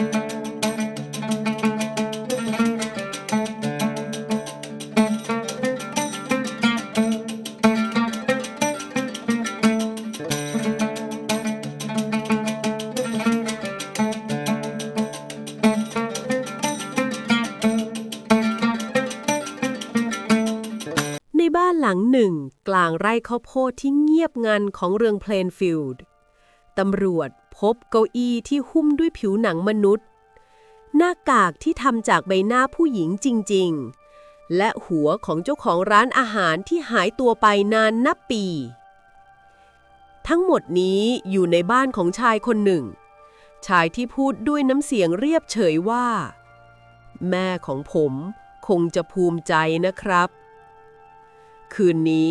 ในบ้านหลังหนึ่ง กลางไร่ข้าวโพดที่เงียบงันของเรืองเพลนฟิลด์ ตำรวจ พบเก้าอี้ที่หุ้มด้วยผิวหนังมนุษย์ หน้ากากที่ทำจากใบหน้าผู้หญิงจริง ๆ และหัวของเจ้าของร้านอาหารที่หายตัวไปนานนับปี ทั้งหมดนี้อยู่ในบ้านของชายคนหนึ่ง ชายที่พูดด้วยน้ำเสียงเรียบเฉยว่า แม่ของผมคงจะภูมิใจนะครับ คืนนี้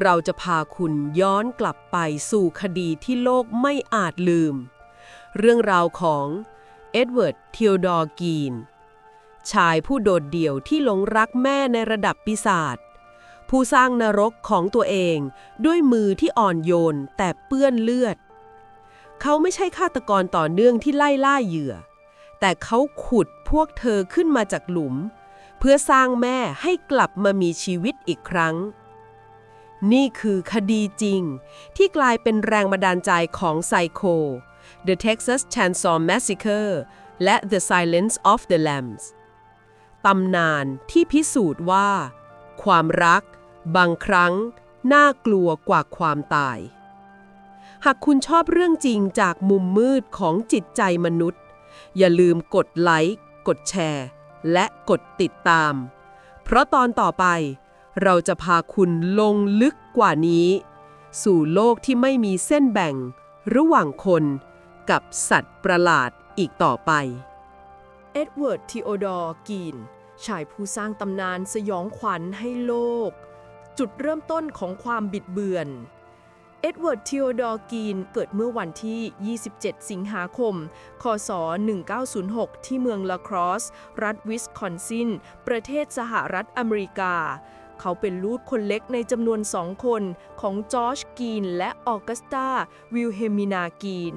เราจะพาคุณย้อนกลับไปสู่คดีที่โลกไม่อาจลืม เรื่องราวของเอ็ดเวิร์ดเทียดอร์กีน ชายผู้โดดเดี่ยวที่หลงรักแม่ในระดับปีศาจผู้สร้างนรกของตัวเองด้วยมือที่อ่อนโยนแต่เปื้อนเลือด เขาไม่ใช่ฆาตกรต่อเนื่องที่ไล่ล่าเหยื่อ แต่เขาขุดพวกเธอขึ้นมาจากหลุม เพื่อสร้างแม่ให้กลับมามีชีวิตอีกครั้ง นี่คือคดีจริง ที่กลายเป็นแรงบันดาลใจของไซโค The Texas Chainsaw Massacre และ The Silence of the Lambs ตำนานที่พิสูจน์ว่า ความรัก บางครั้ง น่ากลัวกว่าความตาย หากคุณชอบเรื่องจริงจากมุมมืดของจิตใจมนุษย์ อย่าลืมกดไลค์ กดแชร์ และกดติดตาม เพราะตอนต่อไป เราจะพาคุณลงลึกกว่านี้ สู่โลกที่ไม่มีเส้นแบ่ง ระหว่างคนกับสัตว์ประหลาดอีกต่อไปเอ็ดเวิร์ดทีโอดอร์กีนชายผู้สร้างตำนานสยองขวัญให้โลก จุดเริ่มต้นของความบิดเบือน เอ็ดเวิร์ดทีโอดอร์กีนเกิดเมื่อวันที่ 27 สิงหาคม คศ 1906 ที่เมืองลาครอส รัฐวิสคอนซิน ประเทศสหรัฐอเมริกา เขาเป็นลูกคนเล็กในจำนวนสองคนของจอร์จกีนและออกัสตาวิลเฮมินากีน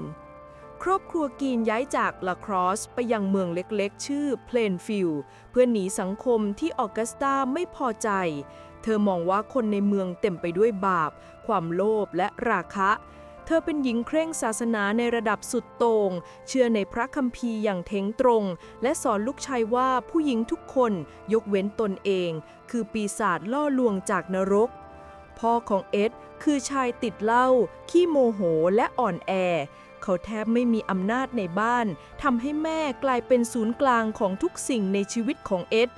ครอบครัวกีนย้ายจากลาครอสไปยังเมืองเล็กๆ ชื่อเพลนฟิลด์เพื่อหนีสังคมที่ออกัสตาไม่พอใจ เธอมองว่าคนในเมืองเต็มไปด้วยบาป ความโลภและราคะเเธอเป็นหญิงเคร่งศาสนาในระดับสุดโต่ง เชื่อในพระคัมภีร์อย่างเท้งตรง และสอนลูกชายว่าผู้หญิงทุกคนยกเว้นตนเอง คือปีศาจล่อลวงจากนรก พ่อของเอ็ดคือชายติดเหล้าขี้โมโหและอ่อนแอ เขาแทบไม่มีอำนาจในบ้านทำให้แม่กลายเป็นศูนย์กลางของทุกสิ่งในชีวิตของเอ็ด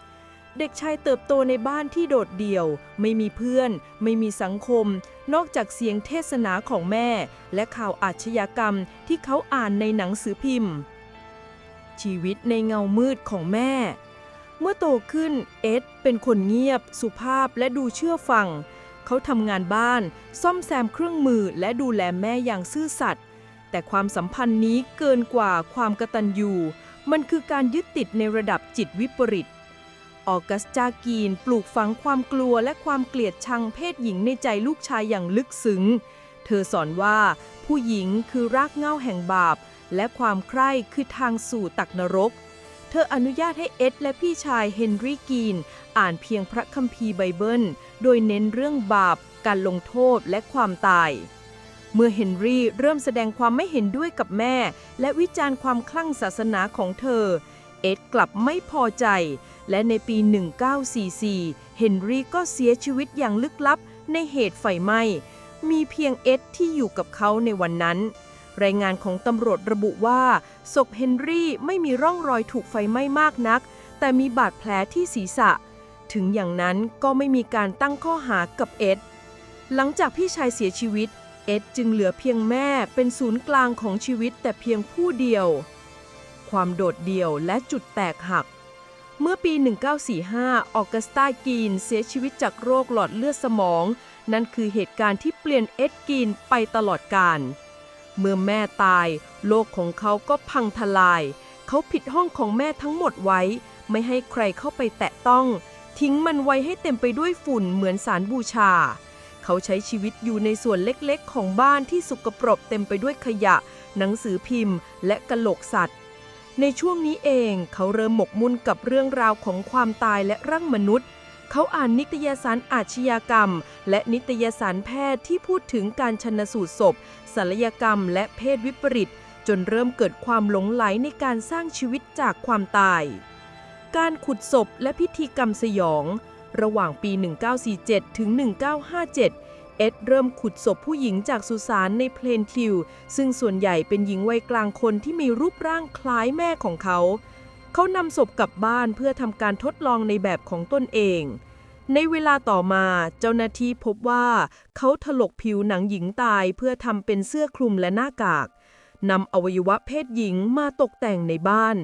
เด็กชายเติบโตในบ้านที่โดดเดี่ยว ไม่มีเพื่อน ไม่มีสังคม นอกจากเสียงเทศนาของแม่ และข่าวอาชญากรรมที่เขาอ่านในหนังสือพิมพ์ ชีวิตในเงามืดของแม่ เมื่อโตขึ้นเอ็ดเป็นคนเงียบ สุภาพและดูเชื่อฟัง เขาทำงานบ้าน ซ่อมแซมเครื่องมือและดูแลแม่อย่างซื่อสัตย์แต่ความสัมพันธ์นี้เกินกว่าความกตัญญูมันคือการยึดติดในระดับจิตวิปริต ออกัสจากีนปลูกฝังความกลัวและความเกลียดชังเพศหญิงในใจลูกชายอย่างลึกซึ้ง เธอสอนว่าผู้หญิงคือรากเหง้าแห่งบาป และความใคร่คือทางสู่ตักนรก เธออนุญาตให้เอ็ดและพี่ชายเฮนรี่กีน อ่านเพียงพระคัมภีร์ไบเบิล โดยเน้นเรื่องบาป การลงโทษและความตายเมื่อเฮนรี่เริ่มแสดงความไม่เห็นด้วยกับแม่ และวิจารณ์ความคลั่งศาสนาของเธอ เอ็ดกลับไม่พอใจ และในปี 1944 เฮนรี่ก็เสียชีวิตอย่างลึกลับในเหตุไฟไหม้ มีเพียงเอ็ดที่อยู่กับเขาในวันนั้น รายงานของตำรวจระบุว่า ศพเฮนรี่ไม่มีร่องรอยถูกไฟไหม้มากนัก แต่มีบาดแผลที่ศีรษะ ถึงอย่างนั้นก็ไม่มีการตั้งข้อหากับเอ็ด หลังจากพี่ชายเสียชีวิต เอ็ดจึงเหลือเพียงแม่เป็นศูนย์กลางของชีวิตแต่เพียงผู้เดียว ความโดดเดี่ยวและจุดแตกหัก เมื่อปี 1945 ออกัสตากีนเสียชีวิตจากโรคหลอดเลือดสมอง นั่นคือเหตุการณ์ที่เปลี่ยนเอ็ดกีนไปตลอดกาลเมื่อแม่ตาย โลกของเขาก็พังทลาย เขาผิดห้องของแม่ทั้งหมดไว้ ไม่ให้ใครเข้าไปแตะต้อง ทิ้งมันไว้ให้เต็มไปด้วยฝุ่นเหมือนสารบูชา เขาใช้ชีวิตอยู่ในส่วนเล็กๆ ของบ้านที่สุกปรกเต็มไปด้วยขยะ หนังสือพิมพ์ และกระโหลกสัตว์ ในช่วงนี้เองเขาเริ่มหมกมุ่นกับเรื่องราวของความตายและร่างมนุษย์ เขาอ่านนิตยสารอาชญากรรม และนิตยสารแพทย์ที่พูดถึงการชนสูตรศพศัลยกรรม และเพศวิปริต จนเริ่มเกิดความหลงไหลในการสร้างชีวิตจากความตาย การขุดศพและพิธีกรรมสยอง ระหว่างปี 1947 ถึง 1957 เอ็ดเริ่มขุดศพผู้หญิงจากสุสานในเพลนทิว ซึ่งส่วนใหญ่เป็นหญิงวัยกลางคนที่มีรูปร่างคล้ายแม่ของเขา เขานำศพกลับบ้านเพื่อทำการทดลองในแบบของตนเอง ในเวลาต่อมาเจ้าหน้าที่พบว่าเขาถลกผิวหนังหญิงตายเพื่อทำเป็นเสื้อคลุมและหน้ากากนำอวัยวะเพศหญิงมาตกแต่งในบ้าน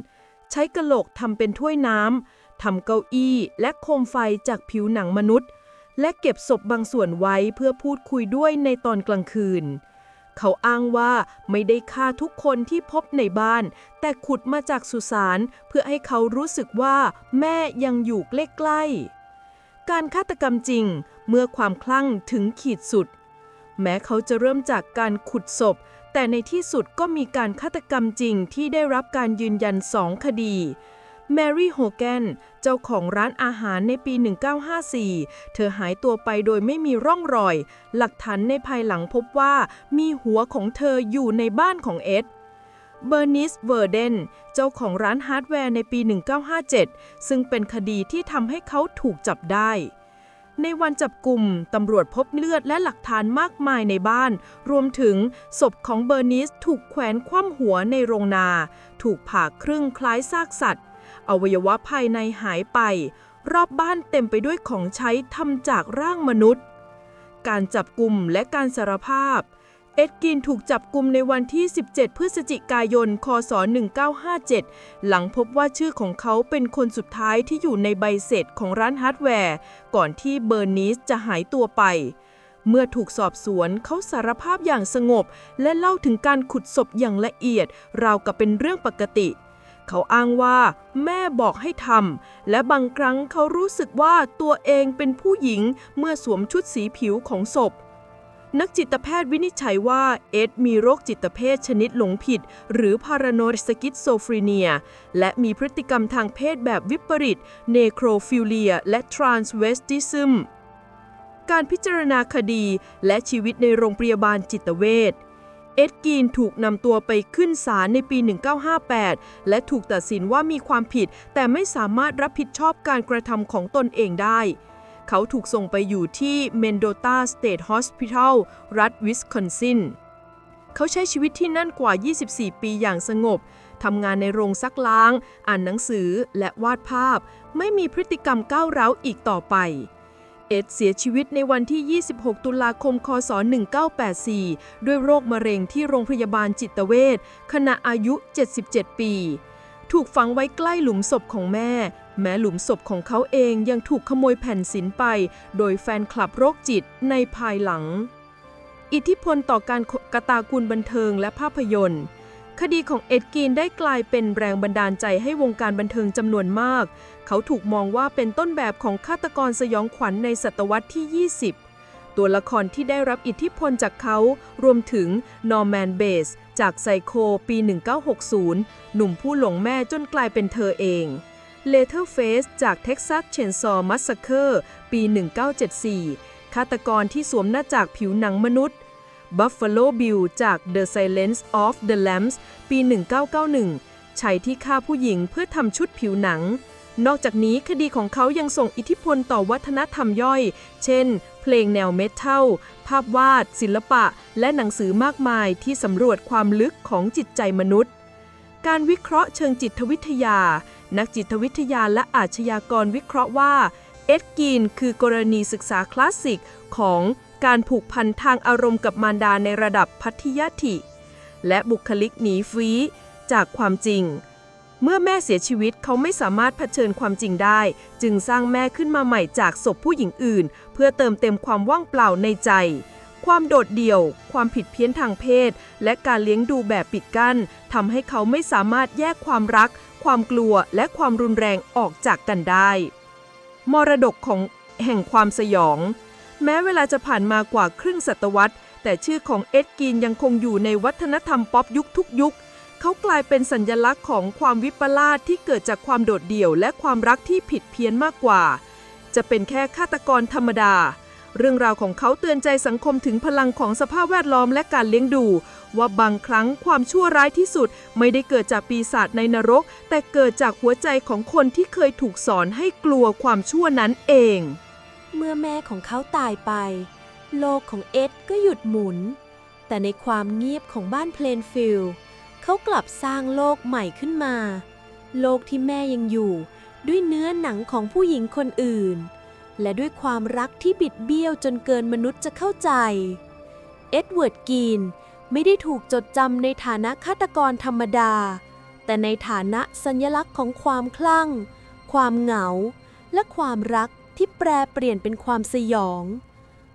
ใช้กระโหลกทำเป็นถ้วยน้ำทำเก้าอี้และโคมไฟจากผิวหนังมนุษย์ และเก็บศพบางส่วนไว้เพื่อพูดคุยด้วยในตอนกลางคืน เขาอ้างว่าไม่ได้ฆ่าทุกคนที่พบในบ้าน แต่ขุดมาจากสุสานเพื่อให้เขารู้สึกว่าแม่ยังอยู่ใกล้ๆ การฆาตกรรมจริงเมื่อความคลั่งถึงขีดสุด แม้เขาจะเริ่มจากการขุดศพ แต่ในที่สุดก็มีการฆาตกรรมจริงที่ได้รับการยืนยันสองคดี แมรี่โฮแกนเจ้าของร้านอาหารในปี 1954 เธอหายตัวไปโดยไม่มีร่องรอย หลักฐานในภายหลังพบว่ามีหัวของเธออยู่ในบ้านของเอ็ดเบอร์นิสเวอร์เดนเจ้าของร้านฮาร์ดแวร์ในปี 1957 ซึ่งเป็นคดีที่ทำให้เขาถูกจับได้ ในวันจับกลุ่มตำรวจพบเลือดและหลักฐานมากมายในบ้าน รวมถึงศพของเบอร์นิสถูกแขวนคว่ำหัวในโรงนา ถูกผ่าครึ่งคล้ายซากสัตว์ อวัยวะภายในหายไป รอบบ้านเต็มไปด้วยของใช้ทำจากร่างมนุษย์ การจับกลุ่มและการสารภาพ เอ็ดกินถูกจับกลุ่มในวันที่ 17 พฤศจิกายน คศ 1957 หลังพบว่าชื่อของเขาเป็นคนสุดท้ายที่อยู่ในใบเสร็จของร้านฮาร์ดแวร์ ก่อนที่เบอร์นิสจะหายตัวไปเมื่อถูกสอบสวนเขาสารภาพอย่างสงบ และเล่าถึงการขุดศพอย่างละเอียด ราวกับเป็นเรื่องปกติ เขาอ้างว่า แม่บอกให้ทำและบางครั้งเขารู้สึกว่าตัวเองเป็นผู้หญิงเมื่อสวมชุดสีผิวของศพ นักจิตแพทย์วินิจฉัยว่าเอ็ดมีโรคจิตเภทชนิดหลงผิด หรือพาราโนสกิสโซฟรีเนีย และมีพฤติกรรมทางเพศแบบวิปริต เนโครฟิลเลีย และทรานสเวสติซึมการพิจารณาคดีและชีวิตในโรงพยาบาลจิตเวช เอ็ดกีนถูกนำตัวไปขึ้นศาลในปี 1958 และถูกตัดสินว่ามีความผิด แต่ไม่สามารถรับผิดชอบการกระทำของตนเองได้ เขาถูกส่งไปอยู่ที่เมนโดตาสเตทฮอสพิทอลรัฐวิสคอนซินเขาใช้ชีวิตที่นั่นกว่า 24 ปีอย่างสงบ ทำงานในโรงซักล้าง อ่านหนังสือและวาดภาพ ไม่มีพฤติกรรมก้าวร้าวอีกต่อไป เอ็ดเสียชีวิตในวันที่ 26 ตุลาคม คศ 1984 ด้วยโรคมะเร็งที่โรงพยาบาลจิตเวชขณะอายุ 77 ปี ถูกฝังไว้ใกล้หลุมศพของแม่ แม้หลุมศพของเขาเองยังถูกขโมยแผ่นศิลไป โดยแฟนคลับโรคจิตในภายหลัง อิทธิพลต่อการกระตากุลบันเทิงและภาพยนตร์ คดีของเอ็ดกีนได้กลายเป็นแรงบันดาลใจให้วงการบันเทิงจำนวนมาก เขาถูกมองว่าเป็นต้นแบบของฆาตกรสยองขวัญในศตวรรษที่ 20 ตัวละครที่ได้รับอิทธิพลจากเขา รวมถึงนอร์แมนเบสจากไซโคปี 1960 หนุ่มผู้หลงแม่จนกลายเป็นเธอเอง เลเทอร์เฟสจาก Texas Chainsaw Massacre ปี 1974 ฆาตกรที่สวมหน้าจากผิวหนังมนุษย์ Buffalo Bill จาก The Silence of the Lambs ปี 1991ชายที่ฆ่าผู้หญิงเพื่อทำชุดผิวหนัง นอกจากนี้คดีของเขายังส่งอิทธิพลต่อวัฒนธรรมย่อย เช่น เพลงแนวเมทัล ภาพวาด ศิลปะ และหนังสือมากมายที่สำรวจความลึกของจิตใจมนุษย์ การวิเคราะห์เชิงจิตวิทยา นักจิตวิทยาและอาชญากรวิเคราะห์ว่า เอ็ดกีนคือกรณีศึกษาคลาสสิกของ การผูกพันทางอารมณ์กับมารดาในระดับพัทยติและบุคลิกหนีฟีจากความจริง เมื่อแม่เสียชีวิตเขาไม่สามารถเผชิญความจริงได้ จึงสร้างแม่ขึ้นมาใหม่จากศพผู้หญิงอื่น เพื่อเติมเต็มความว่างเปล่าในใจ ความโดดเดี่ยว ความผิดเพี้ยนทางเพศ และการเลี้ยงดูแบบปิดกั้นทำให้เขาไม่สามารถแยกความรัก ความกลัวและความรุนแรงออกจากกันได้ มรดกของแห่งความสยอง แม้เวลาจะผ่านมากว่าครึ่งศตวรรษ แต่ชื่อของเอ็ดกินยังคงอยู่ในวัฒนธรรมป๊อปยุคทุกยุค เขากลายเป็นสัญลักษณ์ของความวิปลาสที่เกิดจากความโดดเดี่ยว และความรักที่ผิดเพี้ยนมากกว่า จะเป็นแค่ฆาตกรธรรมดา เรื่องราวของเขาเตือนใจสังคมถึงพลังของสภาพแวดล้อมและการเลี้ยงดู ว่าบางครั้งความชั่วร้ายที่สุดไม่ได้เกิดจากปีศาจในนรก แต่เกิดจากหัวใจของคนที่เคยถูกสอนให้กลัวความชั่วนั้นเอง เมื่อแม่ของเขาตายไป โลกของเอ็ดก็หยุดหมุน แต่ในความเงียบของบ้านเพลนฟิลเขากลับสร้างโลกใหม่ขึ้นมา โลกที่แม่ยังอยู่ด้วยเนื้อหนังของผู้หญิงคนอื่น และด้วยความรักที่บิดเบี้ยวจนเกินมนุษย์จะเข้าใจ เอ็ดเวิร์ดกีนไม่ได้ถูกจดจำในฐานะฆาตกรธรรมดา แต่ในฐานะสัญลักษณ์ของความคลั่ง ความเหงา และความรัก ที่แปรเปลี่ยนเป็นความสยอง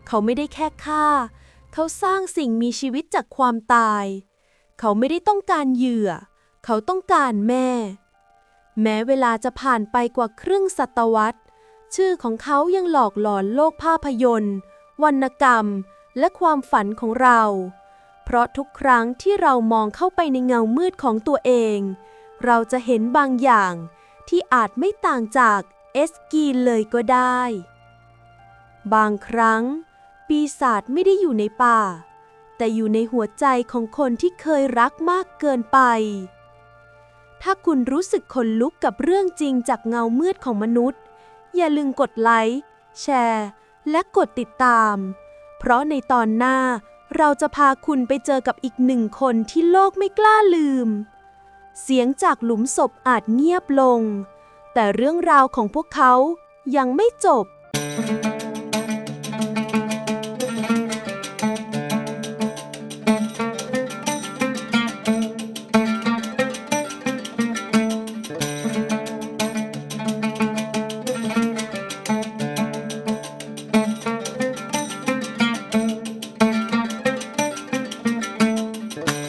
เขาไม่ได้แค่ฆ่า เขาสร้างสิ่งมีชีวิตจากความตาย เขาไม่ได้ต้องการเหยื่อ เขาต้องการแม่ แม้เวลาจะผ่านไปกว่าครึ่งศตวรรษ ชื่อของเขายังหลอกหลอนโลกภาพยนตร์ วรรณกรรม และความฝันของเรา เพราะทุกครั้งที่เรามองเข้าไปในเงามืดของตัวเอง เราจะเห็นบางอย่างที่อาจไม่ต่างจาก สกีนเลยก็ได้ บางครั้ง ปีศาจไม่ได้อยู่ในป่า แต่อยู่ในหัวใจของคนที่เคยรักมากเกินไป ถ้าคุณรู้สึกขนลุกกับเรื่องจริงจากเงามืดของมนุษย์ อย่าลืมกดไลค์ แชร์ และกดติดตาม เพราะในตอนหน้าเราจะพาคุณไปเจอกับอีกหนึ่งคนที่โลกไม่กล้าลืม เสียงจากหลุมศพอาจเงียบลง แต่เรื่องราวของพวกเขายังไม่จบ